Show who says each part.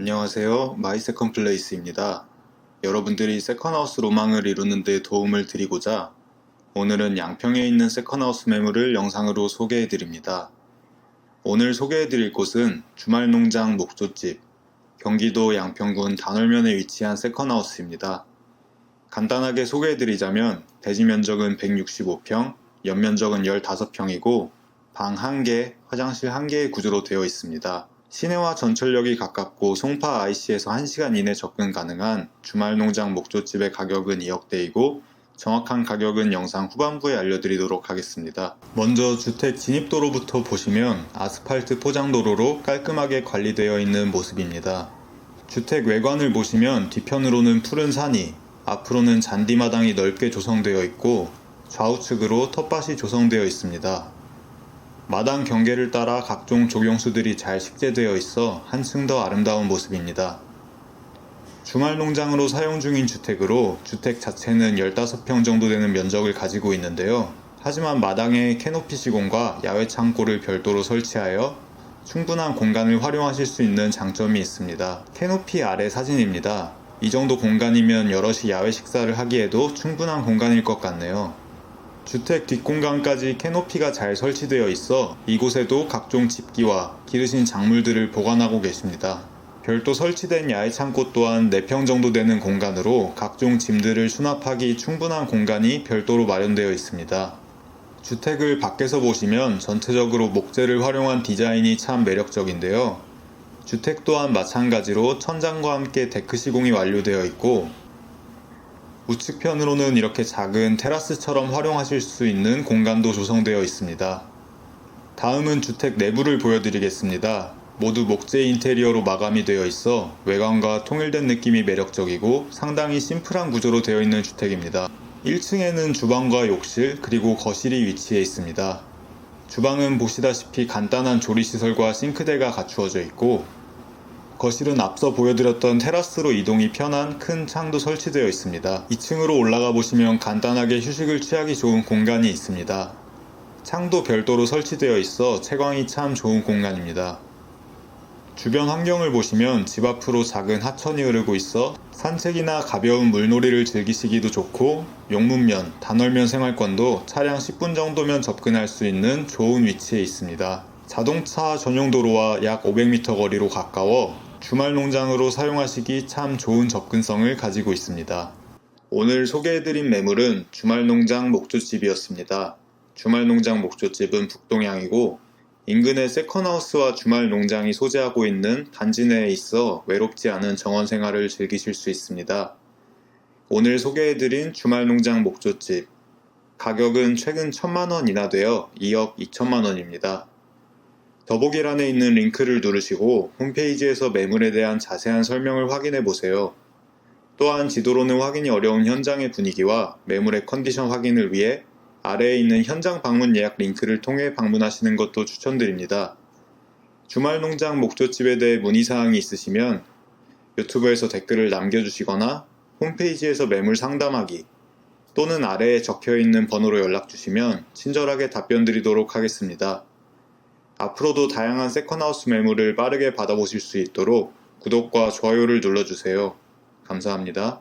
Speaker 1: 안녕하세요. 마이 세컨 플레이스입니다. 여러분들이 세컨하우스 로망을 이루는 데 도움을 드리고자 오늘은 양평에 있는 세컨하우스 매물을 영상으로 소개해 드립니다. 오늘 소개해 드릴 곳은 주말 농장 목조집, 경기도 양평군 단월면에 위치한 세컨하우스입니다. 간단하게 소개해 드리자면 대지 면적은 165평, 연면적은 15평이고 방 1개, 화장실 1개의 구조로 되어 있습니다. 시내와 전철역이 가깝고 송파 IC에서 1시간 이내 접근 가능한 주말 농장 목조집의 가격은 2억대이고 정확한 가격은 영상 후반부에 알려드리도록 하겠습니다. 먼저 주택 진입도로부터 보시면 아스팔트 포장도로로 깔끔하게 관리되어 있는 모습입니다. 주택 외관을 보시면 뒤편으로는 푸른 산이, 앞으로는 잔디마당이 넓게 조성되어 있고 좌우측으로 텃밭이 조성되어 있습니다. 마당 경계를 따라 각종 조경수들이 잘 식재되어 있어 한층 더 아름다운 모습입니다. 주말 농장으로 사용 중인 주택으로 주택 자체는 15평 정도 되는 면적을 가지고 있는데요. 하지만 마당에 캐노피 시공과 야외 창고를 별도로 설치하여 충분한 공간을 활용하실 수 있는 장점이 있습니다. 캐노피 아래 사진입니다. 이 정도 공간이면 여럿이 야외 식사를 하기에도 충분한 공간일 것 같네요. 주택 뒷공간까지 캐노피가 잘 설치되어 있어 이곳에도 각종 집기와 기르신 작물들을 보관하고 계십니다. 별도 설치된 야외 창고 또한 4평 정도 되는 공간으로 각종 짐들을 수납하기 충분한 공간이 별도로 마련되어 있습니다. 주택을 밖에서 보시면 전체적으로 목재를 활용한 디자인이 참 매력적인데요. 주택 또한 마찬가지로 천장과 함께 데크 시공이 완료되어 있고 우측편으로는 이렇게 작은 테라스처럼 활용하실 수 있는 공간도 조성되어 있습니다. 다음은 주택 내부를 보여드리겠습니다. 모두 목재 인테리어로 마감이 되어 있어 외관과 통일된 느낌이 매력적이고 상당히 심플한 구조로 되어 있는 주택입니다. 1층에는 주방과 욕실 그리고 거실이 위치해 있습니다. 주방은 보시다시피 간단한 조리시설과 싱크대가 갖추어져 있고 거실은 앞서 보여드렸던 테라스로 이동이 편한 큰 창도 설치되어 있습니다. 2층으로 올라가 보시면 간단하게 휴식을 취하기 좋은 공간이 있습니다. 창도 별도로 설치되어 있어 채광이 참 좋은 공간입니다. 주변 환경을 보시면 집 앞으로 작은 하천이 흐르고 있어 산책이나 가벼운 물놀이를 즐기시기도 좋고 용문면, 단월면 생활권도 차량 10분 정도면 접근할 수 있는 좋은 위치에 있습니다. 자동차 전용 도로와 약 500m 거리로 가까워 주말 농장으로 사용하시기 참 좋은 접근성을 가지고 있습니다. 오늘 소개해드린 매물은 주말 농장 목조집이었습니다. 주말 농장 목조집은 북동향이고 인근의 세컨하우스와 주말 농장이 소재하고 있는 단지 내에 있어 외롭지 않은 정원 생활을 즐기실 수 있습니다. 오늘 소개해드린 주말 농장 목조집 가격은 최근 1000만원 인하되어 2억 2천만원입니다. 더보기란에 있는 링크를 누르시고 홈페이지에서 매물에 대한 자세한 설명을 확인해 보세요. 또한 지도로는 확인이 어려운 현장의 분위기와 매물의 컨디션 확인을 위해 아래에 있는 현장 방문 예약 링크를 통해 방문하시는 것도 추천드립니다. 주말 농장 목조집에 대해 문의사항이 있으시면 유튜브에서 댓글을 남겨주시거나 홈페이지에서 매물 상담하기 또는 아래에 적혀 있는 번호로 연락 주시면 친절하게 답변 드리도록 하겠습니다. 앞으로도 다양한 세컨하우스 매물을 빠르게 받아보실 수 있도록 구독과 좋아요를 눌러주세요. 감사합니다.